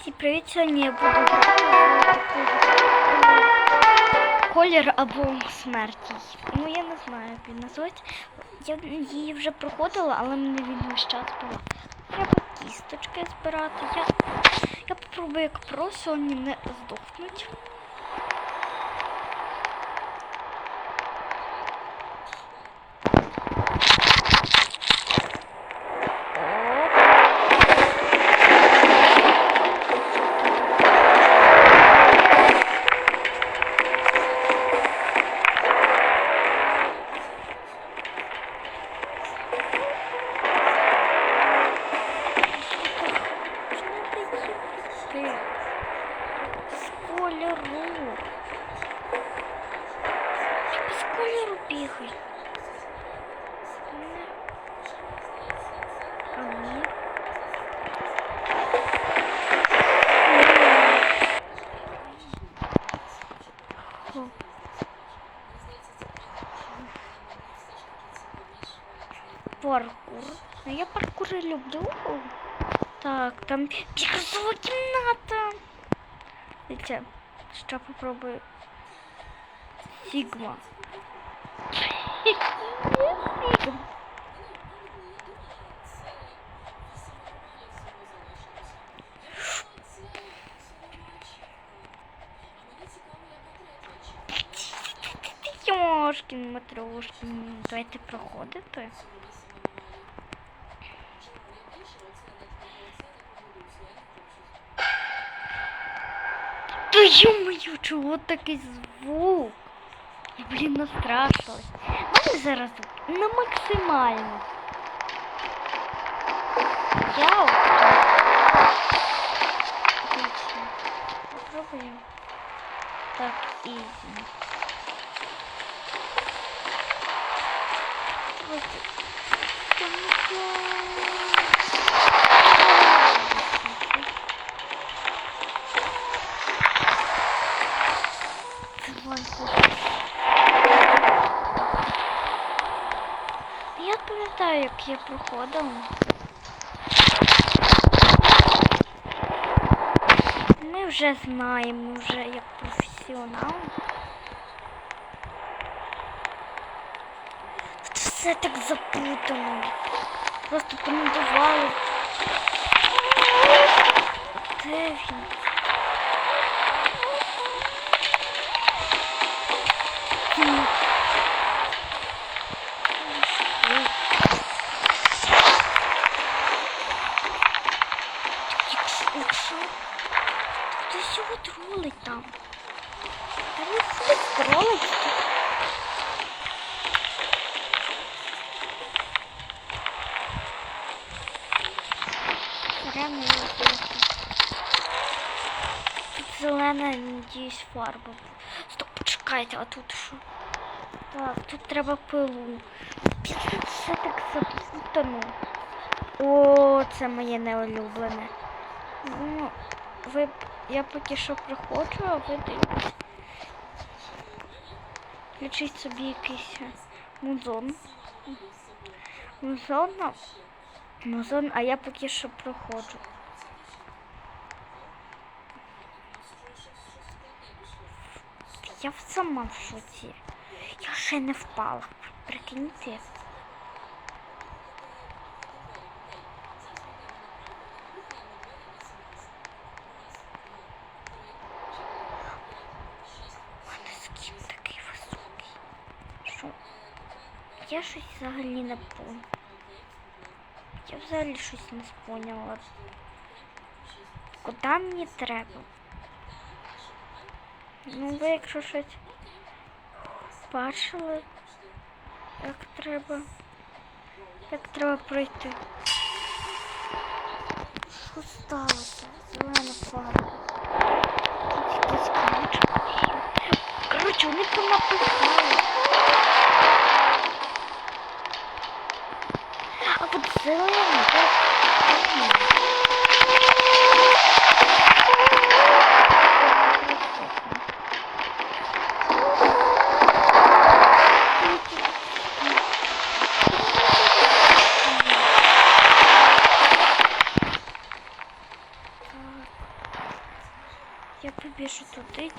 Всім привіт, сьогодні я буду колір або смерті. Ну я не знаю, як він назвати. Я її вже проходила, але мене він весь час була. Треба кісточки збирати. Я, я попробую як про сьогодні не здохнуть. Ти з кольору. Без кольору бігай. А ні. Хо. Паркур. Ну, я паркури люблю. Так, там бірзова кімната. Дивіться, що попробую. Сігма. Сігма. Йошкін, матрошкін. Давайте проходити. Ё-моё, чого такий звук? Я, блін, настрашилась. Мене зараз на максимально. Я от тут. Попробуємо. Так, ізі. Давайте. Там Я пам'ятаю, як я проходила. Ми вже знаємо, вже як професіонал. Тут все так запутано. Просто помінтували. Де він? Його. Тут зелена, надіюсь, фарба. Стоп, почекайте, а тут що? Так, тут треба пилу. Все так заплутано. О, це моє неулюблене. Ну, ви, я поки що приходжу, а ви дивитесь. Включіть собі якийсь е, музон. Музон, музон, а я поки що проходжу. Я в в шоці. Я ще не впала. Прикиньте. У мене скін такий високий. Що? Я щось взагалі не поняла. Я взагалі щось не споняла. Куди мені треба? Ну, ви якщо щось бачили, як треба. Як треба пройти. Що сталося?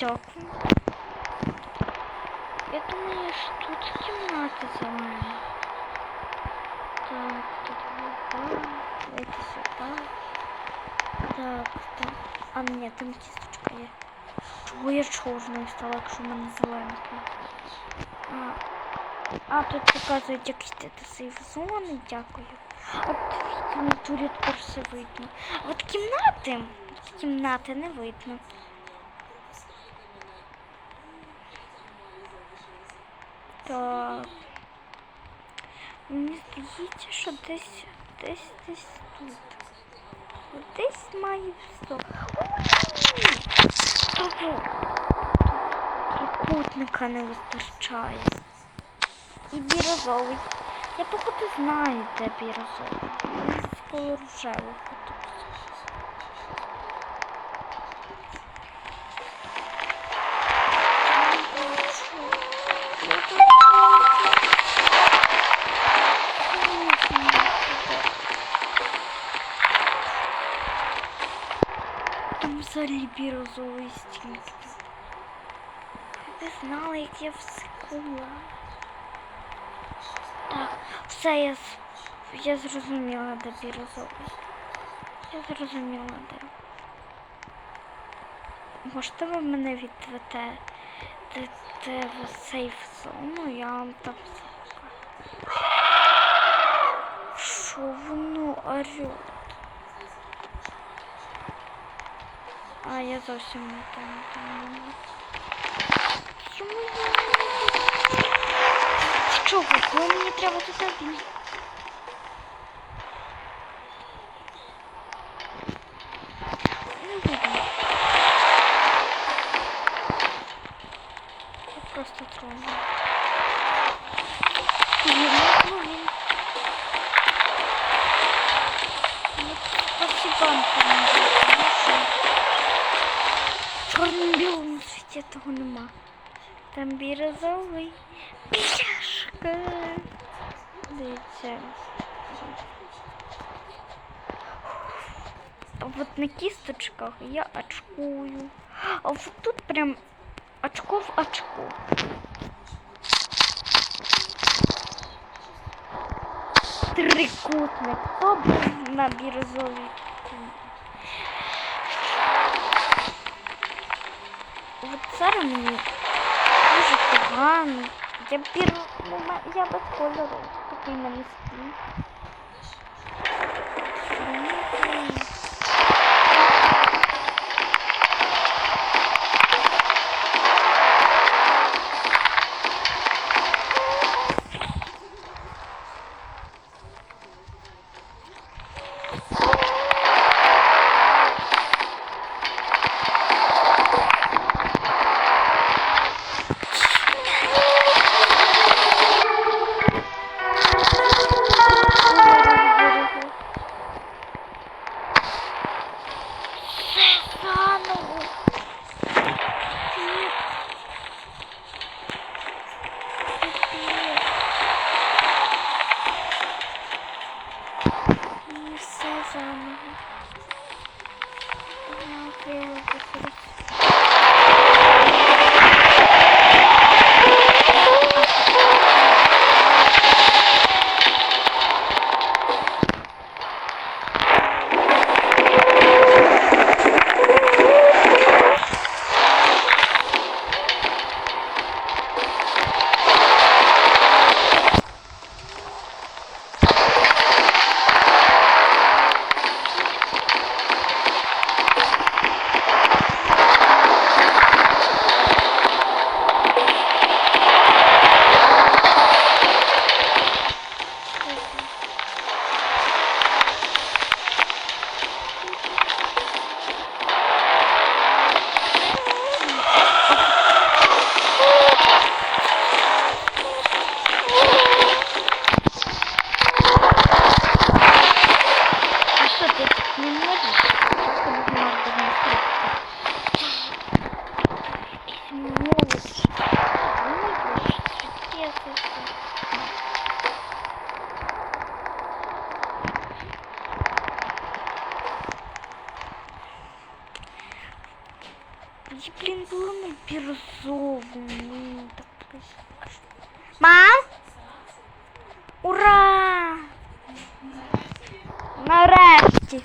Туди. Я думаю, що тут кімната зелена. Так, тут вода. Давайте сюди. Так, так. А ні, там кісточка є. Чого я чорною стала, якщо в мене зеленка? А, а тут показують, як йти сейф зони, дякую. Тут в натурі тепер все видно. От кімнати, кімнати не видно. Так. Мені здається, що десь, десь, десь тут. Десь має все. Того. Трикутника не вистачає. І бірозовий. Я походу знаю, де бірозовий. Він з рожевого взагалі бірозовий стільки. Ви знали, як я всекула. Так, все я, я зрозуміла, де бірозовий. Я зрозуміла, де. Можете ви мене де в сейф зону, я вам там. Що воно орет? А, я зовсім не там. там. Чому Чого? Коли мені треба туди бігти? Не видно. Я просто трогаю. Блин, ну, блин. Ну, Спасибо, Антон. Хорошо. В чорно-білому того нема. Там бірозовий. Пляшка. Дивіться. А от на кісточках я очкую. А вот тут прям очко в очко. Трикутник. Оп, на бірозовій. Зараз мені дуже погано. Я беру, я без кольору. Такий місці. Я, блін, була на бірзову. Ну, так пиш- Мам! Ура! Нарешті!